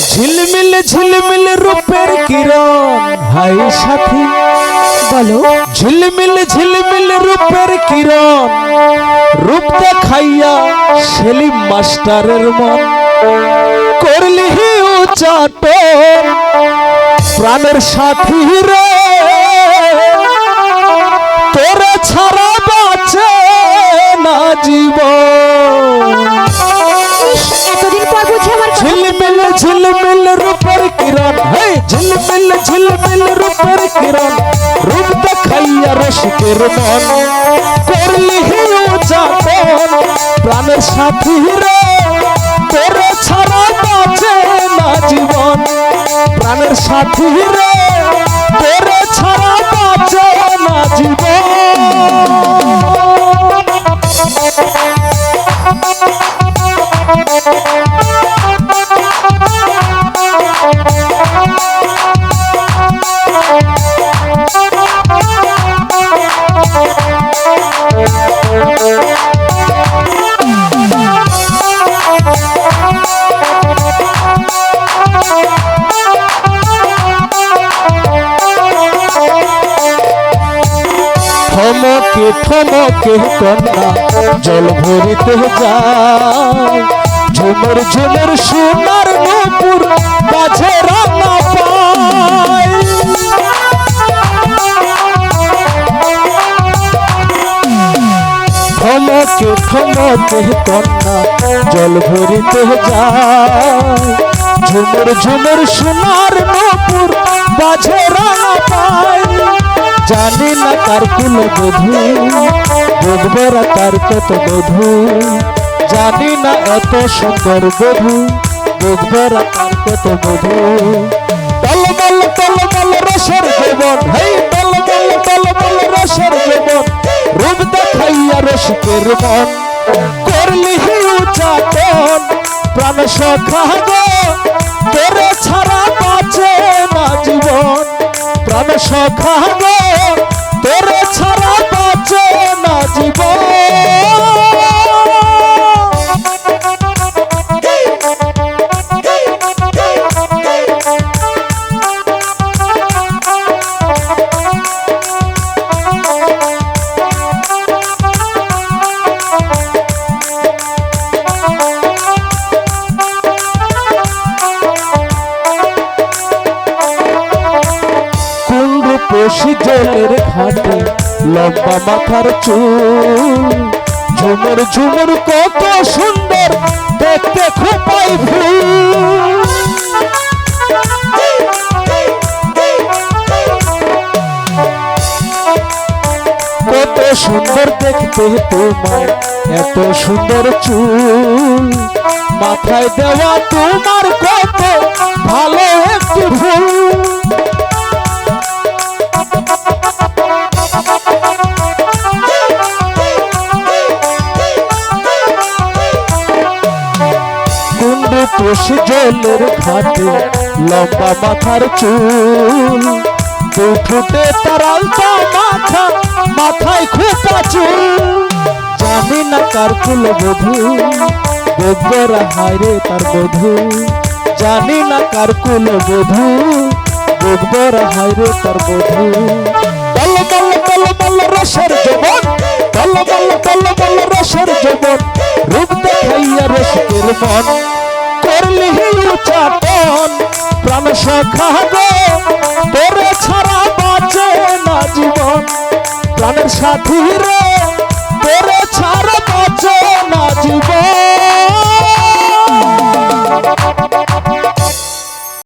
ঝিলমিল ঝিলমিল রূপের কিরণ। হাই সাথী। বলো। ঝিলমিল ঝিলমিল রূপের কিরণ। রূপ দেখাইয়া সেলিম মাস্টারের মন। করলি উচাটন প্রাণের সাথী রে। তোরে ছাড়া বাঁচে ঝিলমিল রূপের কিরণ হে ঝিলমিল ঝিলমিল রূপের কিরণ রূপ দেখাইয়া রসিকের মন করলি উচাটন প্রাণের সাথী রে তোরে ছাড়া বাঁচে না জীবন প্রাণের সাথী রে তোরে ছাড়া বাঁচে না জীবন থমকে থমকে কন্যা, জল ভরিতে যায়। ঝুমর ঝুমর, সোনার নপুর বাজে রান্না থমকে থমকে কন্যা, জল ভরিতে যায়। ঝুমর ঝুমর, সোনার নপুর বাজে রান্না পায়। জানি না কার কুল বধু দেখবরা তার কত বধু। জানি না এত সুন্দর বধু দেখবরা তার কত বধু। টলমল টলমল রসের জীবন, হেই টলমল টলমল রসের জীবন। রূপ দেখাইয়া রসিকের মন, করলি উচাটন প্রাণ সখা গো, তোরে ছাড়া বাঁচে না জীবন। প্রাণ সখা গো পশি জলের ঘাটে, লম্বা মাথার চুল। ঝুমুর ঝুমুর কত সুন্দর, দেখতে খোপাই ফুল কত সুন্দর দেখতে তোমার এত সুন্দর চুল। মাথায় দেওয়া তোমার কত ভালো একটি ফুল কুন্ডু তোষে জলের ঘাটে লম্বা মাথার চুল। দু ফুটে তার আলতা মাথা, মাথায় খোপা চুল। জানি না কার কুল বধু, গোবরা হায়রে তার বধু। জানি না কার কুল বধু, গোবরা হায়রে তার বধু। বল বল বল বল রসের জবন বল বল বল বল রসের জবন রূপ দেখাইয়া রসিকের মন প্রাণ সখা গো তোরে ছাড়া বাঁচে না জীবন। প্রাণের সাথী রে